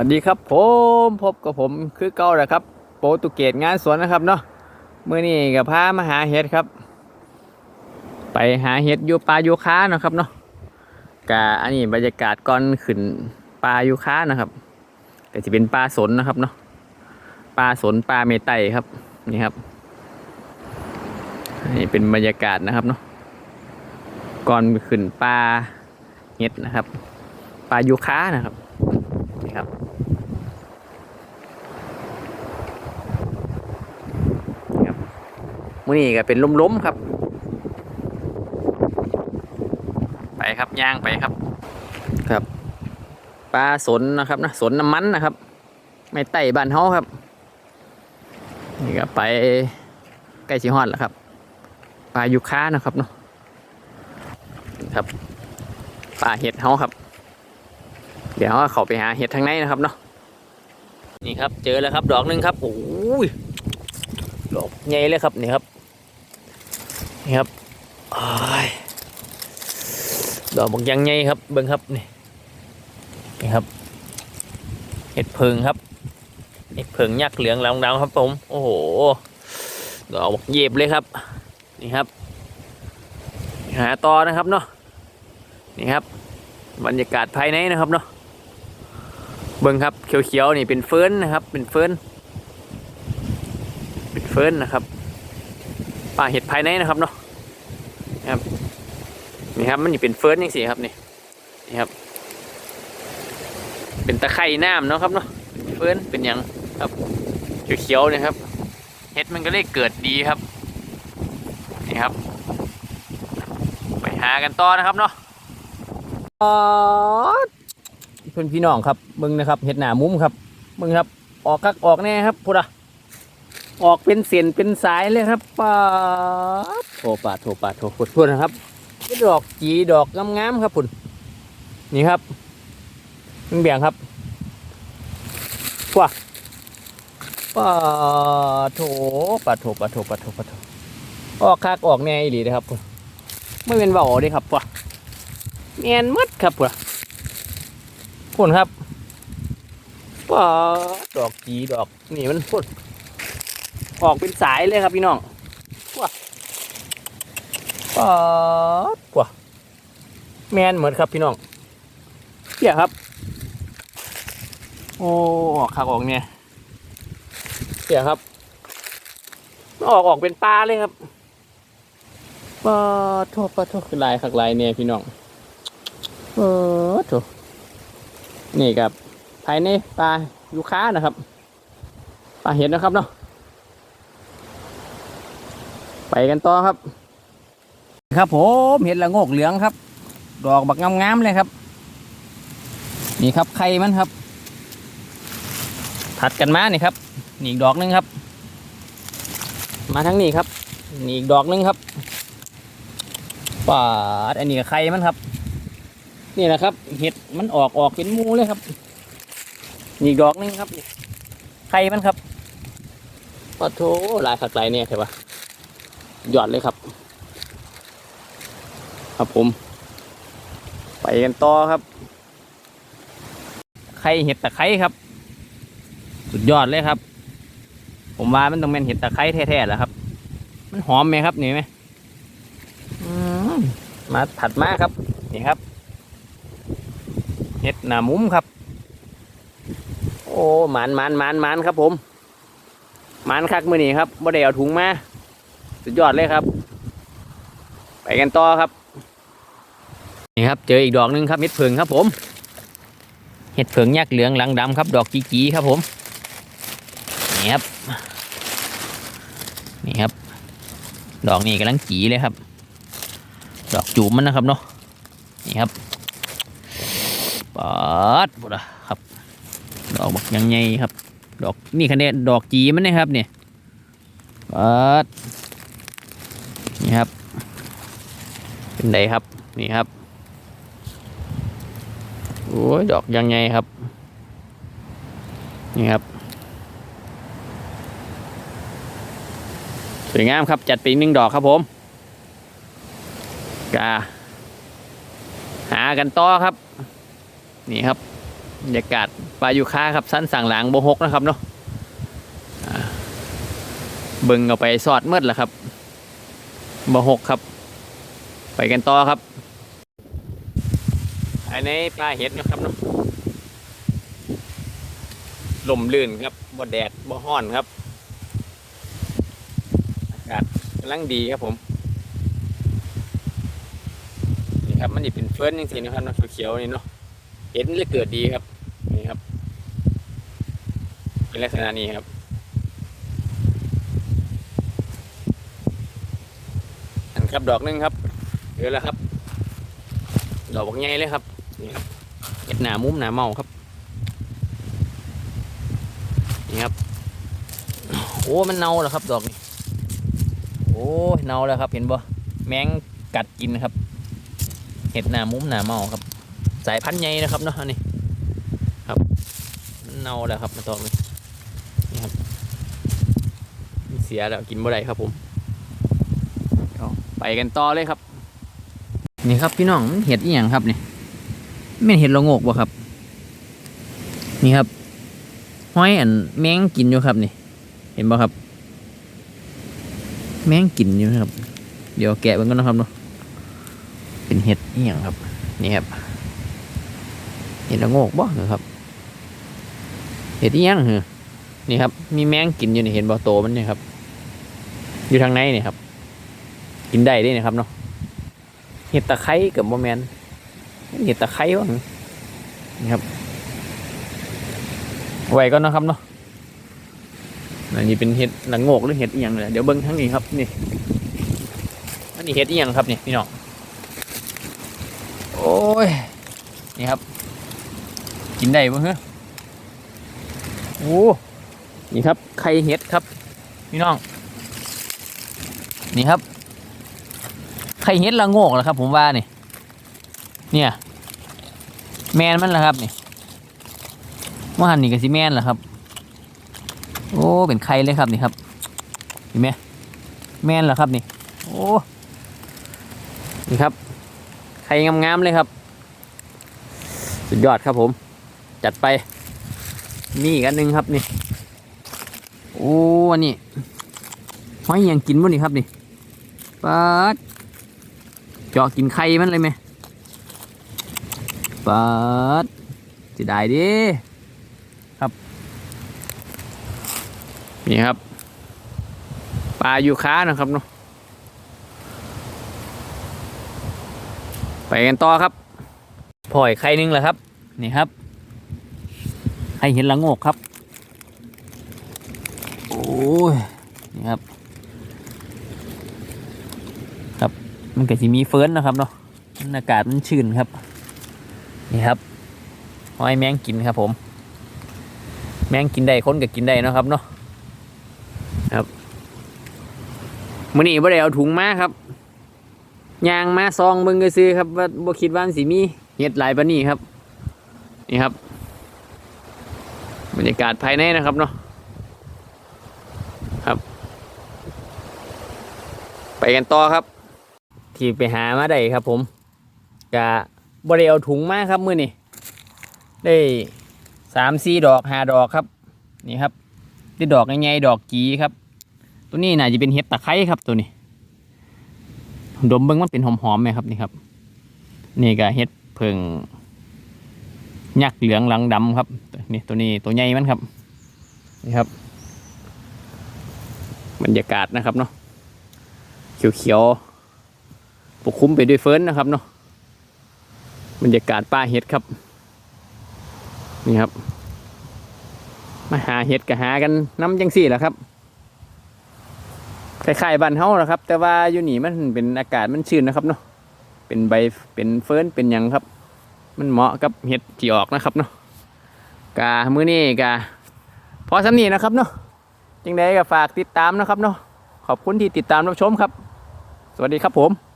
วัสดีครับผมพบกับผมคือเก่าแหละครับ โปรตุเกสงานสวนนะครับเนาะเมื่อนี้กับพามาหาเห็ดครับ ไปหาเห็ดอยู่ปลายูค้าเนาะครับเนาะกะอันนี้บรรยากาศก่อนขึ้นปลายูค้านะครับก็จะเป็นปลาสนนะครับเนาะปลาสนปลาเมไตครับนี่ครับนี่เป็นบรรยากาศนะครับเนาะก่อนขึ้นปลาเห็ดนะครับปลายูค้านะครับ นี่ครับนี่ครับ มือนี้ก็เป็นล้มๆครับ ไปครับย่างไปครับ ครับปลาสนนะครับนะสนน้ำมันนะครับ ไม่ไต่บ้านเฮาครับนี่ก็ไปใกล้ชิฮอดแล้วครับปลายูคานะครับเนาะนี่ครับปลาเห็ดเฮาครับ เดี๋ยวเขาไปหาเห็ดทางในนะครับเนาะนี่ครับเจอแล้วครับ ดอกหนึ่งครับโอ้ยดอกใหญ่เลยครับนี่ครับ นี่ครับอดอกบางยังใหญ่ครับเบิ้งครับนี่นี่ครับเห็ดเพิงครับเห็ดเพิงยักษ์เหลืองรองดำครับผมโอ้โหดอกบักเย็บเลยครับ นี่ครับ หาต่อนะครับเนาะนี่ครับ บรรยากาศภายในนะครับเนาะเบิ้งครับเขียวๆนี่เป็นเฟิร์นนะครับ เป็นเฟิร์นเป็นเฟิร์นนะครับ ป่าเห็ดภายในนะครับเนาะนะครับนี่ครับมันนี่เป็นเฟิร์นยังสิครับนี่นี่ครับ เป็นตะไคร่น้ำเนาะครับเนาะเฟิร์นเป็นหยังครับเขียวๆนะครับเห็ดมันก็เลยเกิดดีครับนี่ครับ ไปหากันต่อนะครับเนาะเพื่อนพี่น้องครับเบิ่งนะครับเห็ดหนามุ้มครับเบิ่งครับออกกักออกแน่ครับพุทธะ ออกเป็นเส้นเป็นสายเลยครับป้าโถปาโถปาโถพุดพุดนะครับดอกจีดอกงามๆครับพุ่นนี่ครับมึงเบี่ยงครับว้าป้าโถปาโถปาโถปาโถปาโถออกคักออกแน่อีหลีเลยครับพุ่นไม่เป็นเบาเด้ครับว้าเนียนมืดครับพุ่นพุ่นครับป้าดดอกจีดอกนี่มันพุ่น ออกเป็นสายเลยครับพี่น้องว้าป้าดกว่าแมนเหมือนครับพี่น้องเกี่ยครับ โอ้ออกขากออกเนี่ยเกี่ยครับออกออกเป็นปลาเลยครับป้าดโทษป้าดโทษคือลายขักลายเนี่ยพี่น้องเออโถนี่ครับภายในปลายูคานะครับปลาเห็ดนะครับเนาะไป กันต่อครับ ครับผมเห็ดละโงกเหลืองครับ ดอกบักงามๆเลยครับ นี่ครับไข่มันครับ ถัดกันมานี่ครับนี่อีกดอกนึงครับ มาทั้งนี้ครับนี่อีกดอกนึงครับปาดอันนี้ก็ไข่มันครับ นี่แหละครับ เห็ดมันออกออกเป็นมูเลยครับอีกดอกนึงครับไข่มันครับปะโถหลายขักหลายเนี่ยใช่ปะ ยอดเลยครับ ครับผม ไปกันต่อครับ ไข่เห็ดตะไคร้ครับ สุดยอดเลยครับ ผมว่ามันต้องเป็นเห็ดตะไคร้แท้ๆแหละครับ มันหอมไหมครับนี่ไหมมาถัดมาครับ นี่ครับ เห็ดหนามุ้มครับ โอ้หมันหมันหมันหมันครับผมหมันคักมือนี่ครับบ่ได้เอาถุงมา สุดยอดเลยครับ ไปกันต่อครับ นี่ครับ เจออีกดอกหนึงครับเห็ดเผิงครับผม เห็ดเผิงยักษ์เหลืองหลังดำครับ ดอกจีจีครับผม นี่ครับ นี่ครับ ดอกนี้กำลังจีเลยครับ ดอกจูบมันนะครับเนาะ นี่ครับปาดหมดละครับ ดอกบักยังไงครับ ดอกนี่คะแนนดอกจีมันนะครับเนี่ยปาด นี่ครับ เป็นไดครับ นี่ครับ โอ้ยดอกยังไงครับ นี่ครับ สวยงามครับ จัดปีหนึ่งดอกครับผมกาหากันต่อครับ นี่ครับบรรยากาศปลายูคาครับ สั้นสั่งหลังโบหกนะครับเนาะเบิ่งเอาไปสอดเมืดแหละครับ โบหกครับ ไปกันต่อครับ อันนี้ปลาเห็ดนะครับเนาะลมลื่นครับบ่แดดบ่ฮ้อนครับอากาศกำลังดีครับผมนี่ครับมันจะเป็นเฟิร์นจริงๆนะครับเนาะเขียวๆนี่เนาะเห็นเลยเกิดดีครับนี่ครับ เป็นลักษณะนี้ครับ อัน ครับดอกนึงครับเดี๋ยแล้วครับ ดอกบักใหญ่เลยครับเห็ดหนามุ้มหนาเมาครับนี่ครับ โอ้มันเน่าแล้วครับ ดอกนี้โอ้เน่าแล้วครับ เห็นบ่แมงกัดกินครับ เห็ดหนามุ้มหนาเมาครับ สายพันธุ์ใหญ่นะครับเนาะอันนี้ครับมันเน่าแล้วครับมาตอกเลยนี่ครับเสียแล้วกินบ่ได้ครับผม ไปกันต่อเลยครับ นี่ครับพี่น้องเห็ดอีหยังครับนี่ไม่เห็ดละงกบ่ครับ นี่ครับห้อยอันแมงกินอยู่ครับนี่ เห็นบ่ครับ แมงกินอยู่นะครับ เดี๋ยวแกะมันก็นะครับเนาะเป็นเห็ดนี่อย่างครับ นี่ครับเห็ดละงกบ่เหรอครับเห็ดอีหยังเหรอนี่ครับ มีแมงกินอยู่นี่เห็นบ่โตมันนี่ครับ อยู่ทางในนี่ครับ กินได้ด้วยนะครับเนาะเห็ดตะไคร้กับโมแมนเห็ดตะไคร้วะนี่ครับไว้ก็นะครับเนาะอันนี้เป็นเห็ดละโงกหรือเห็ดอีหยังเลยเดี๋ยวเบิ้งทั้งนี้ครับนี่อันนี้เห็ดอีหยังครับนี่พี่น้องโอ้ยนี่ครับ กินได้บ่ฮะโอ้นี่ครับไข่เห็ดครับ พี่น้อง นี่ครับ ข่เห็ดละโงกเหรอครับ ผมว่านี่เนี่ย แมนมันเหรอครับนี่ว่าหันนี่กับซีแมนเหรอครับ โอ้เป็นไข่เลยครับนี่ครับเห็นไหมแมนเหรอครับนี่ โอ้นี่ครับไข่งามๆเลยครับ สุดยอดครับผม จัดไปนี่อีกอันหนึ่งครับนี่ โอ้อันนี้หอยยังกินบ่นี่ครับนี่ปัด เจาะกินไข่มันเลยไหมปัดจะได้ดิครับ นี่ครับ ปลาอยู่ค้านะครับเนาะไปกันต่อครับพอยไข่นึงแหละครับ นี่ครับไข่เห็นละงกครับ โอ้ย นี่ครับ ครับ มันก็จะมีเฟิร์นนะครับเนาะอากาศมันชื้นครับ นี่ครับหอยแมงกินครับผม แมงกินได้คนก็กินได้นะครับเนาะครับมื้อนี้บ่ได้เอาถุงมาครับยางมาซองเบิ่งก็ซื้อครับว่าบ่คิดว่านสิมีเห็ดหลายปานนี้ครับ นี่ครับ บรรยากาศภายในนะครับเนาะครับ ไปกันต่อครับ ที่ไปหามาได้ครับ ผมกะบ่ได้เอาถุงมาครับมือนี้ได้สามสี่ดอกห้าดอกครับ นี่ครับได้ดอกใหญ่ๆดอกจีครับ ตัวนี้น่าจะเป็นเห็ดตะไคร้ครับตัวนี้ดมเบิ้งมันเป็นหอมๆไหมครับนี่ครับ นี่ก็เฮ็ดเพิงยักษ์เหลืองหลังดำครับนี่ตัวนี้ตัวใหญ่มันครับนี่ครับ บรรยากาศนะครับเนาะเขียวๆ ปกคลุมไปด้วยเฟิร์นนะครับเนาะบรรยากาศป่าเห็ดครับ นี่ครับ มาหาเห็ดก็หากันน้ำจังสี่แหละครับคล้ายๆบ้านเฮานะครับ แต่ว่าอยู่นี่มันเป็นอากาศมันชื้นนะครับเนาะเป็นใบเป็นเฟิร์นเป็นหยังครับ มันเหมาะกับเห็ดที่ออกนะครับเนาะกามื้อนี้กาพอสำนีนะครับเนาะจึงไดก็ฝากติดตามนะครับเนาะขอบคุณที่ติดตามรับชมครับ สวัสดีครับผม